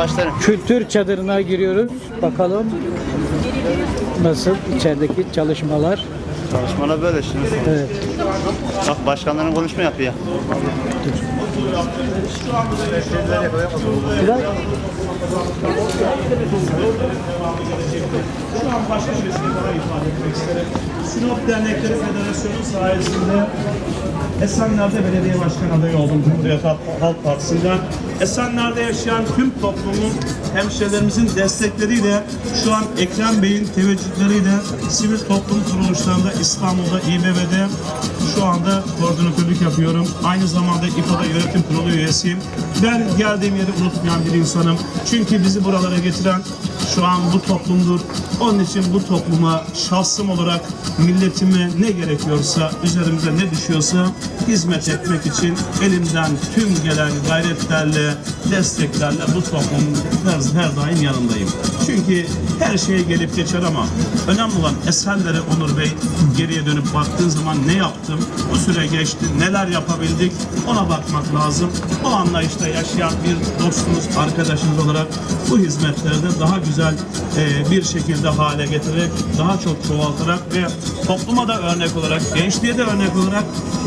başlarım. Kültür çadırına giriyoruz. Bakalım nasıl içerideki çalışmalar. Çalışmalar böyle şimdi. Evet. Bak başkanların konuşma yapıyor. Biraz an başka bir. Sinop Dernekleri Federasyonu sayesinde Esenler'de belediye başkan adayı oldum Cumhuriyet Halk Partisi'nden. Esenler'de yaşayan tüm toplumun hemşehrilerimizin destekleriyle şu an Ekrem Bey'in teveccühleriyle sivil toplum kuruluşlarında İstanbul'da İBB'de şu anda yapıyorum. Aynı zamanda İFA'da yönetim kurulu üyesiyim. Ben geldiğim yeri unutmayan bir insanım. Çünkü bizi buralara getiren şu an bu toplumdur. Onun için bu topluma şahsım olarak milletime ne gerekiyorsa, üzerimize ne düşüyorsa hizmet etmek için elimden tüm gelen gayretlerle, desteklerle bu toplumun her, her daim yanındayım. Çünkü her şeye gelip geçer ama önemli olan eserlere Onur Bey geriye dönüp baktığın zaman ne yaptım, bu süre geçti, neler yapabildik ona bakmak lazım. O anlayışta yaşayan bir dostumuz, arkadaşımız olarak bu hizmetleri de daha güzel e, bir şekilde hale getirerek, daha çok çoğaltarak ve topluma da örnek olarak, gençliğe de örnek olarak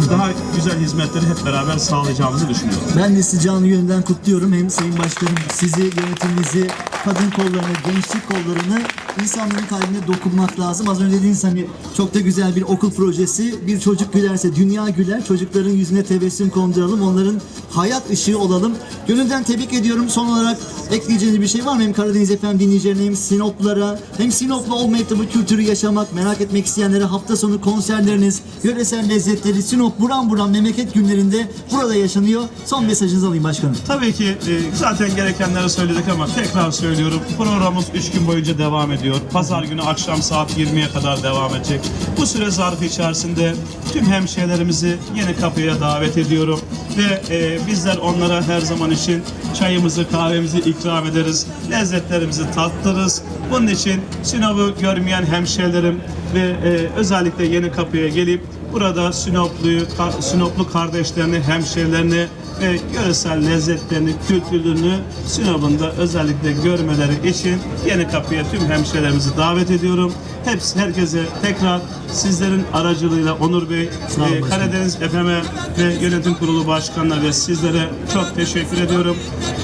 daha güzel hizmetleri hep beraber sağlayacağımızı düşünüyorum. Ben de sizi canlı gönülden kutluyorum. Hem Sayın Başkanım sizi, yönetiminizi, kadın kollarını, gençlik kollarını insanların kalbine dokunmak lazım. Az önce dediğiniz hani çok da güzel bir okul projesi. Bir çocuk gülerse dünya güler. Çocukların yüzüne tebessüm konduralım. Onların hayat ışığı olalım. Gönülden tebrik ediyorum. Son olarak ekleyeceğiniz bir şey var mı? Hem Karadeniz FM dinleyicilerine hem Sinoplara hem Sinoplu olmayıp da bu kültürü yaşamak, merak etmek isteyenlere hafta sonu konserleriniz, yöresel lezzetleri, Sinop buram buram memleket günlerinde burada yaşanıyor. Son mesajınızı alayım başkanım. Tabii ki e, zaten gerekenleri söyledik ama tekrar söylüyorum. Programımız 3 gün boyunca devam ediyor. Pazar günü akşam saat 20'ye kadar devam edecek. Bu süre zarfı içerisinde tüm hemşehrilerimizi yeni kapıya davet ediyorum. Ve e, bizler onlara her zaman için çayımızı, kahvemizi ikram ederiz. Lezzetlerimizi tattırırız. Bunun için Sinop'u görmeyen hemşehrilerim ve e, özellikle yeni kapıya gelip burada Sinoplu'yu, Sinoplu kardeşlerini, hemşehrilerini ve yöresel lezzetlerini, kültürünü Sinop'un da özellikle görmeleri için yeni kapıya tüm hemşehrilerimizi davet ediyorum. Hepsi herkese tekrar sizlerin aracılığıyla Onur Bey, e. Karadeniz FM'e ve yönetim kurulu başkanına ve sizlere çok teşekkür ediyorum.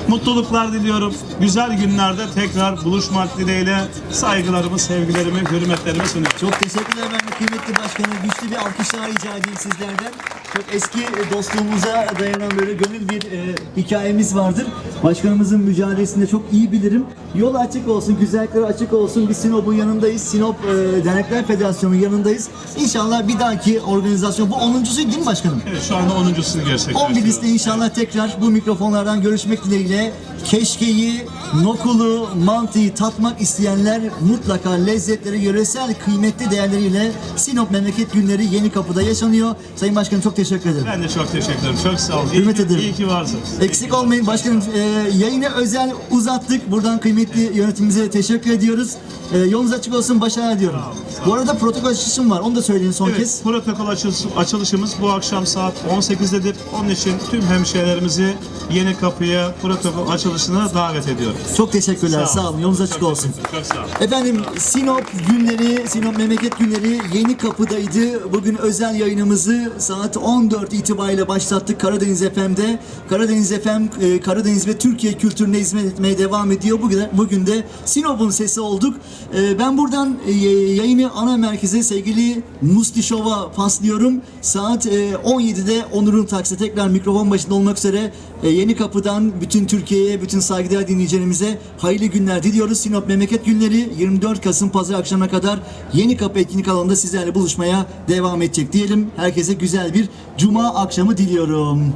Mutluluklar diliyorum. Güzel günlerde tekrar buluşmak dileğiyle saygılarımı, sevgilerimi, hürmetlerimi sunuyorum. Çok teşekkürler de kıymetli başkanım. Güçlü bir alkış daha rica edeyim sizlerden. Çok eski dostluğumuza dayanan böyle gönül bir e, hikayemiz vardır. Başkanımızın mücadelesini de çok iyi bilirim. Yol açık olsun, güzellikleri açık olsun. Biz Sinop'un yanındayız. Sinop e, Dernekler Federasyonu'nun yanındayız. İnşallah bir dahaki organizasyon, bu 10.sü değil mi başkanım? Evet, şu anda 10.sunu gerçekleştiriyoruz. 11'liste inşallah tekrar bu mikrofonlardan görüşmek dileğiyle keşkeyi, nokulu, mantıyı tatmak isteyenler mutlaka lezzetleri, yöresel kıymetli değerleriyle Sinop Memleket Günleri Yeni Kapı'da yaşanıyor. Sayın Başkanım çok teşekkür ederim. Ben de çok teşekkür ederim. Çok sağ olun. Hürmet ederim. iyi ki varsınız. Eksik olmayın başkanım. E, yayını özel uzattık. Buradan kıymetli yönetimimize teşekkür ediyoruz. E, yolunuz açık olsun. Başarılar diliyorum. Bu arada protokol açılışım var. Onu da söyleyin son Evet, kez. protokol açılış- açılışımız bu akşam saat 18'dedir. Onun için tüm hemşehrilerimizi Yeni Kapı'ya protokol açılışına davet ediyorum. Çok teşekkürler. Sağ Sağ olun. olun. Yolunuz açık Çok olsun. Çok sağ olun. Efendim Sinop günleri, Sinop memleket günleri yeni kapıdaydı. Bugün özel yayınımızı saat 14 itibariyle başlattık Karadeniz FM'de. Karadeniz FM, e, Karadeniz ve Türkiye kültürüne hizmet etmeye devam ediyor. Bugün, bugün de Sinop'un sesi olduk. E, Ben buradan e, yayını ana merkeze sevgili Musti Show'a paslıyorum. Saat e, 17'de Onur'un taksi tekrar mikrofon başında olmak üzere e, yeni kapıdan bütün Türkiye'ye, bütün saygıdeğer dinleyicilerimize hayırlı günler diliyoruz. Sinop Memleket Günleri 24 Kasım Pazar akşamına kadar Yeni Kapı etkinlik alanında sizlerle buluşmaya devam edecek diyelim. Herkese güzel bir cuma akşamı diliyorum.